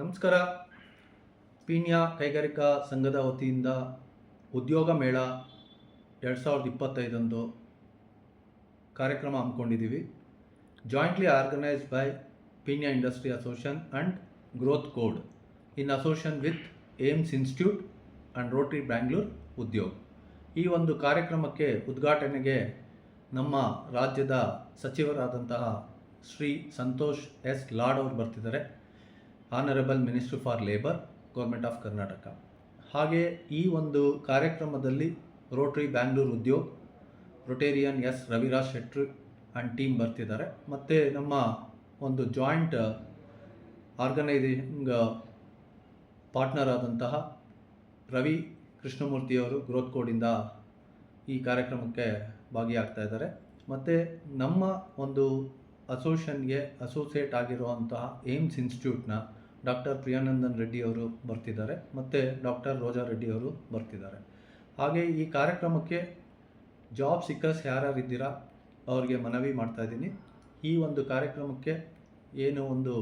ನಮಸ್ಕಾರ. ಪೀಣ್ಯ ಕೈಗಾರಿಕಾ ಸಂಘದ ವತಿಯಿಂದ ಉದ್ಯೋಗ ಮೇಳ ಎರಡು ಸಾವಿರದ ಇಪ್ಪತ್ತೈದೊಂದು ಕಾರ್ಯಕ್ರಮ ಹಮ್ಮಿಕೊಂಡಿದ್ದೀವಿ. Jointly organised by Peenya industry association and growth code in association with AIMS institute and Rotary Bangalore Udyog ಈ ಒಂದು ಕಾರ್ಯಕ್ರಮಕ್ಕೆ ಉದ್ಘಾಟನೆಗೆ ನಮ್ಮ ರಾಜ್ಯದ ಸಚಿವರಾದಂತಹ ಶ್ರೀ ಸಂತೋಷ್ ಎಸ್ ಲಾಡ್ ಅವರು ಬರ್ತಿದ್ದಾರೆ. Honourable ministry for labour government of Karnataka ಹಾಗೆ ಈ ಒಂದು ಕಾರ್ಯಕ್ರಮದಲ್ಲಿ Rotary Bangalore Udyog Rotarian S Raviraj Shetty and team ಬರ್ತಿದ್ದಾರೆ. ಮತ್ತು ನಮ್ಮ ಒಂದು ಜಾಯಿಂಟ್ ಆರ್ಗನೈಸಿಂಗ್ ಪಾರ್ಟ್ನರ್ ಆದಂತಹ ರವಿ ಕೃಷ್ಣಮೂರ್ತಿಯವರು ಗ್ರೋತ್ ಕೋಡಿಂದ ಈ ಕಾರ್ಯಕ್ರಮಕ್ಕೆ ಭಾಗಿಯಾಗ್ತಾ ಇದ್ದಾರೆ. ಮತ್ತು ನಮ್ಮ ಒಂದು ಅಸೋಸಿಯನ್ಗೆ ಅಸೋಸಿಯೇಟ್ ಆಗಿರುವಂತಹ ಏಮ್ಸ್ ಇನ್ಸ್ಟಿಟ್ಯೂಟ್ನ ಡಾಕ್ಟರ್ ಪ್ರಿಯಾನಂದನ್ ರೆಡ್ಡಿ ಅವರು ಬರ್ತಿದ್ದಾರೆ ಮತ್ತು ಡಾಕ್ಟರ್ ರೋಜಾ ರೆಡ್ಡಿ ಅವರು ಬರ್ತಿದ್ದಾರೆ. ಹಾಗೆ ಈ ಕಾರ್ಯಕ್ರಮಕ್ಕೆ ಜಾಬ್ ಸಿಕ್ಕರ್ಸ್ ಯಾರ್ಯಾರು ಇದ್ದೀರಾ ಅವ್ರಿಗೆ ಮನವಿ ಮಾಡ್ತಾ ಇದ್ದೀನಿ. ಈ ಒಂದು ಕಾರ್ಯಕ್ರಮಕ್ಕೆ ಏನು ಒಂದು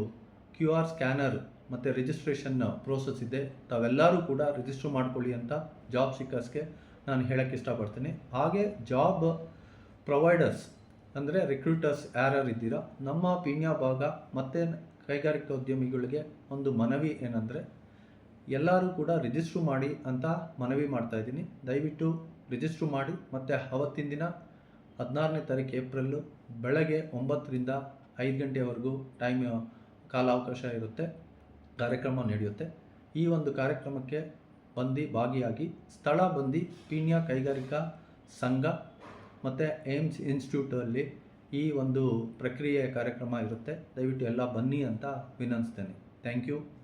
ಕ್ಯೂ ಆರ್ ಸ್ಕ್ಯಾನರ್ ಮತ್ತು ರಿಜಿಸ್ಟ್ರೇಷನ್ ಪ್ರೋಸೆಸ್ ಇದೆ. ತಾವೆಲ್ಲರೂ ಕೂಡ ರಿಜಿಸ್ಟರ್ ಮಾಡ್ಕೊಳ್ಳಿ ಅಂತ ಜಾಬ್ ಸಿಕ್ಕರ್ಸ್ಗೆ ನಾನು ಹೇಳೋಕ್ಕೆ ಇಷ್ಟಪಡ್ತೀನಿ. ಹಾಗೆ ಜಾಬ್ ಪ್ರೊವೈಡರ್ಸ್ ಅಂದರೆ ರಿಕ್ರೂಟರ್ಸ್ ಯಾರ್ಯಾರು ಇದ್ದೀರಾ ನಮ್ಮ ಪೀಣ್ಯ ಭಾಗ ಮತ್ತು ಕೈಗಾರಿಕಾ ಉದ್ಯಮಿಗಳಿಗೆ ಒಂದು ಮನವಿ ಏನಂದರೆ, ಎಲ್ಲರೂ ಕೂಡ ರಿಜಿಸ್ಟ್ರು ಮಾಡಿ ಅಂತ ಮನವಿ ಮಾಡ್ತಾ ಇದ್ದೀನಿ. ದಯವಿಟ್ಟು ರಿಜಿಸ್ಟ್ರು ಮಾಡಿ, ಮತ್ತು ಅವತ್ತಿನ ದಿನ ಹದಿನಾರನೇ ತಾರೀಕು ಏಪ್ರಿಲ್ಲು ಬೆಳಗ್ಗೆ ಒಂಬತ್ತರಿಂದ ಐದು ಗಂಟೆವರೆಗೂ ಟೈಮ್ ಕಾಲಾವಕಾಶ ಇರುತ್ತೆ, ಕಾರ್ಯಕ್ರಮ ನಡೆಯುತ್ತೆ. ಈ ಒಂದು ಕಾರ್ಯಕ್ರಮಕ್ಕೆ ಬಂದು ಭಾಗಿಯಾಗಿ ಸ್ಥಳ ಬಂದು ಪೀಣ್ಯ ಕೈಗಾರಿಕಾ ಸಂಘ ಮತ್ತು ಏಮ್ಸ್ ಇನ್ಸ್ಟಿಟ್ಯೂಟಲ್ಲಿ ಈ ಒಂದು ಪ್ರಕ್ರಿಯೆ ಕಾರ್ಯಕ್ರಮ ಇರುತ್ತೆ. ದಯವಿಟ್ಟು ಎಲ್ಲ ಬನ್ನಿ ಅಂತ ವಿನಂತಿಸ್ತೇನೆ. Thank you